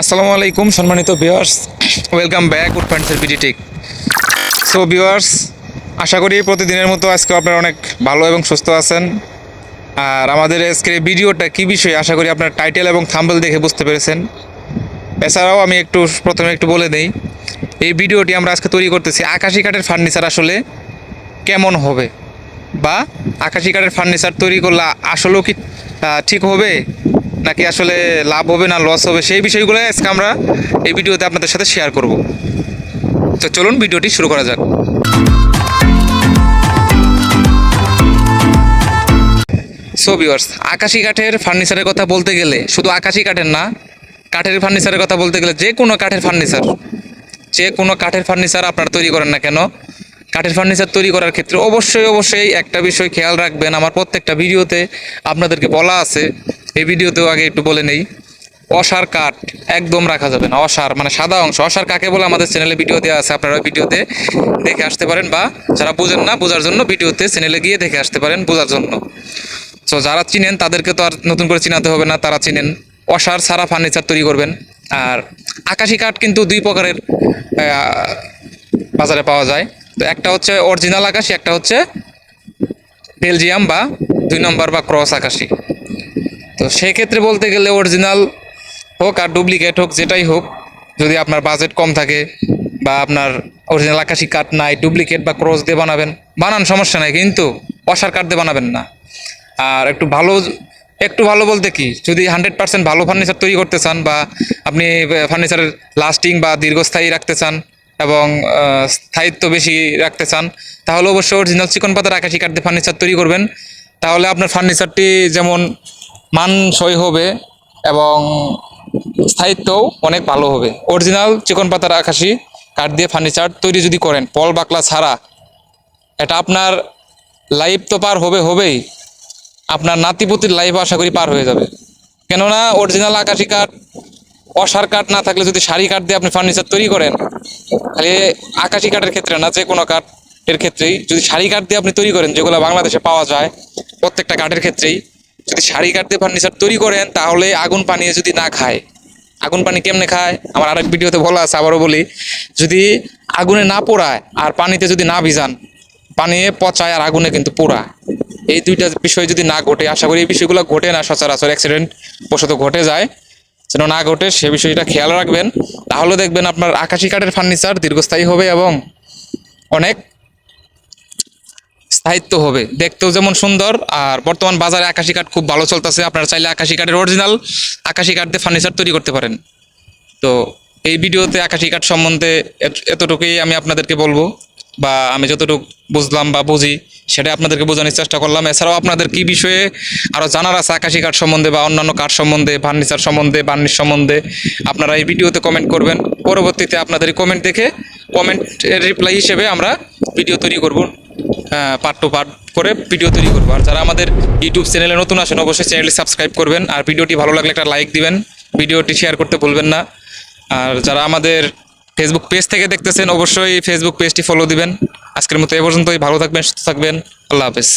আসসালামু আলাইকুম, সম্মানিত ভিউয়ার্স ওয়েলকাম ব্যাক উড ফ্যান্ডসের বিডিটেক সো ভিউয়ার্স আশা করি প্রতিদিনের মতো আজকে আপনারা অনেক ভালো এবং সুস্থ আছেন। আর আমাদের আজকের ভিডিওটা কী বিষয়ে, আশা করি আপনার টাইটেল এবং থাম্বল দেখে বুঝতে পেরেছেন। এছাড়াও আমি একটু প্রথমে একটু বলে দেই, এই ভিডিওটি আমরা আজকে তৈরি করতেছি আকাশি কাঠের ফার্নিচার আসলে কেমন হবে? বা আকাশি কাঠের ফার্নিচার তৈরি করলে আসলেও কি ঠিক হবে? নাকি আসলে লাভ হবে না লস হবে? সেই বিষয়গুলো আজকে আমরা এই ভিডিওতে আপনাদের সাথে শেয়ার করব। তো চলুন ভিডিওটি শুরু করা যাক। সো ভিউয়ার্স আকাশি কাঠের ফার্নিচারের কথা বলতে গেলে, শুধু আকাশি কাঠের না, কাঠের ফার্নিচারের কথা বলতে গেলে যে কোনো কাঠের ফার্নিচার যে কোনো কাঠের ফার্নিচার আপনারা তৈরি করেন না কেন, কাঠের ফার্নিচার তৈরি করার ক্ষেত্রে অবশ্যই অবশ্যই একটা বিষয় খেয়াল রাখবেন। আমার প্রত্যেকটা ভিডিওতে আপনাদেরকে বলা আছে এই ভিডিওতেও আগে একটু বলে নেই। অসার কাঠ একদম রাখা যাবে না। অসার মানে সাদা অংশ। অসার কাকে বলে আমাদের চ্যানেলে ভিডিও দেওয়া আছে, আপনারা ভিডিওতে দেখে আসতে পারেন বা যারা বুঝেন না বোঝার জন্য ভিডিওতে চ্যানেলে গিয়ে দেখে আসতে পারেন বোঝার জন্য। সো যারা চিনেন, তাদেরকে তো আর নতুন করে চিনাতে হবে না, তারা চিনেন। অসার ছাড়া ফার্নিচার তৈরি করবেন। আর আকাশি কাঠ কিন্তু দুই প্রকারের বাজারে পাওয়া যায়। তো একটা হচ্ছে অরিজিনাল আকাশি, একটা হচ্ছে বেলজিয়াম বা দুই নম্বর বা ক্রস আকাশি। তো সেক্ষেত্রে বলতে গেলে অরিজিনাল হোক আর ডুপ্লিকেট হোক, যেটাই হোক, যদি আপনার বাজেট কম থাকে বা আপনার অরিজিনাল আকাশি কাঠ নাই ডুপ্লিকেট বা ক্রস দিয়ে বানাবেন, বানান, সমস্যা নাই, কিন্তু অসার কাঠ দিয়ে বানাবেন না। আর একটু ভালো একটু ভালো বলতে কি, যদি হান্ড্রেড পার্সেন্ট ভালো ফার্নিচার তৈরি করতে চান বা আপনি ফার্নিচারের লাস্টিং বা দীর্ঘস্থায়ী রাখতে চান এবং স্থায়িত্ব বেশি রাখতে চান, তাহলে অবশ্যই অরিজিনাল চিকন পাতার আকাশি কাঠ দিয়ে ফার্নিচার তৈরি করবেন। তাহলে আপনার ফার্নিচারটি যেমন মানসই হবে এবং স্থায়িত্বও অনেক ভালো হবে। অরিজিনাল চিকন পাতার আকাশি, কাঠ দিয়ে ফার্নিচার তৈরি যদি করেন, পল বাকলা ছাড়া, এটা আপনার লাইফ তো পার হবে, হবেই। আপনার নাতিপুতির লাইফ আশা করি পার হয়ে যাবে। কেননা অরিজিনাল আকাশি কাঠ, অসার কাঠ না থাকলে যদি শাড়ি কাঠ দিয়ে আপনি ফার্নিচার তৈরি করেন খালি আকাশি কাঠের ক্ষেত্রে না, যে কোনো কাঠ এর ক্ষেত্রেই যদি শাড়ি কাঠ দিয়ে আপনি তৈরি করেন, যেগুলো বাংলাদেশে পাওয়া যায়, প্রত্যেকটা কাঠের ক্ষেত্রেই যদি শাড়ি দিয়ে ফার্নিচার তৈরি করেন, তাহলে আগুন পানি যদি না খায়, আগুন পানি কেমনে খায়? আমার আরেক ভিডিওতে বলা আছে, আবারও বলি, যদি আগুনে না পোড়ায় আর পানিতে যদি না ভিজান পানিয়ে পচায় আর আগুনে কিন্তু পোড়ায়। এই দুইটা বিষয় যদি না ঘটে, আশা করি এই বিষয়গুলো ঘটে না, সচরাচর অ্যাক্সিডেন্ট বশত ঘটে যায়। যেন না ঘটে, সে বিষয়টা খেয়াল রাখবেন। তাহলে দেখবেন আপনার আকাশি কাঠের ফার্নিচার দীর্ঘস্থায়ী হবে এবং অনেক স্থায়িত্ব হবে। দেখতেও যেমন সুন্দর, আর বর্তমান বাজারে আকাশি কাঠ খুব ভালো চলতেছে। আপনারা চাইলে আকাশি কাঠের অরিজিনাল আকাশি কাঠ দিয়ে ফার্নিচার তৈরি করতে পারেন। তো এই ভিডিওতে আকাশি কাঠ সম্বন্ধে এতটুকুই আমি আপনাদেরকে বলব, বা আমি যতটুকু বুঝলাম বা বুঝি সেটা আপনাদেরকে বোঝানোর চেষ্টা করলাম। এছাড়াও আপনাদের কি বিষয়ে আরও জানার আছে আকাশি কাঠ সম্বন্ধে, বা অন্যান্য কাঠ সম্বন্ধে ফার্নিচার সম্বন্ধে বার্নিশ সম্বন্ধে, আপনারা এই ভিডিওতে কমেন্ট করবেন। পরবর্তীতে আপনাদের কমেন্ট দেখে কমেন্টের রিপ্লাই হিসেবে আমরা ভিডিও তৈরি করব। পার্ট টু পার্ট করে ভিডিও তৈরি করব। আর যারা আমাদের ইউটিউব চ্যানেলে নতুন আসেন, অবশ্যই চ্যানেলটি সাবস্ক্রাইব করবেন। আর ভিডিওটি ভালো লাগলে একটা লাইক দিবেন। ভিডিওটি শেয়ার করতে ভুলবেন না। আর যারা আমাদের ফেসবুক পেজ থেকে দেখতেছেন, অবশ্যই ফেসবুক পেজটি ফলো দিবেন। আজকের মতো এ পর্যন্তই। ভালো থাকবেন, সুস্থ থাকবেন। আল্লাহ হাফেজ।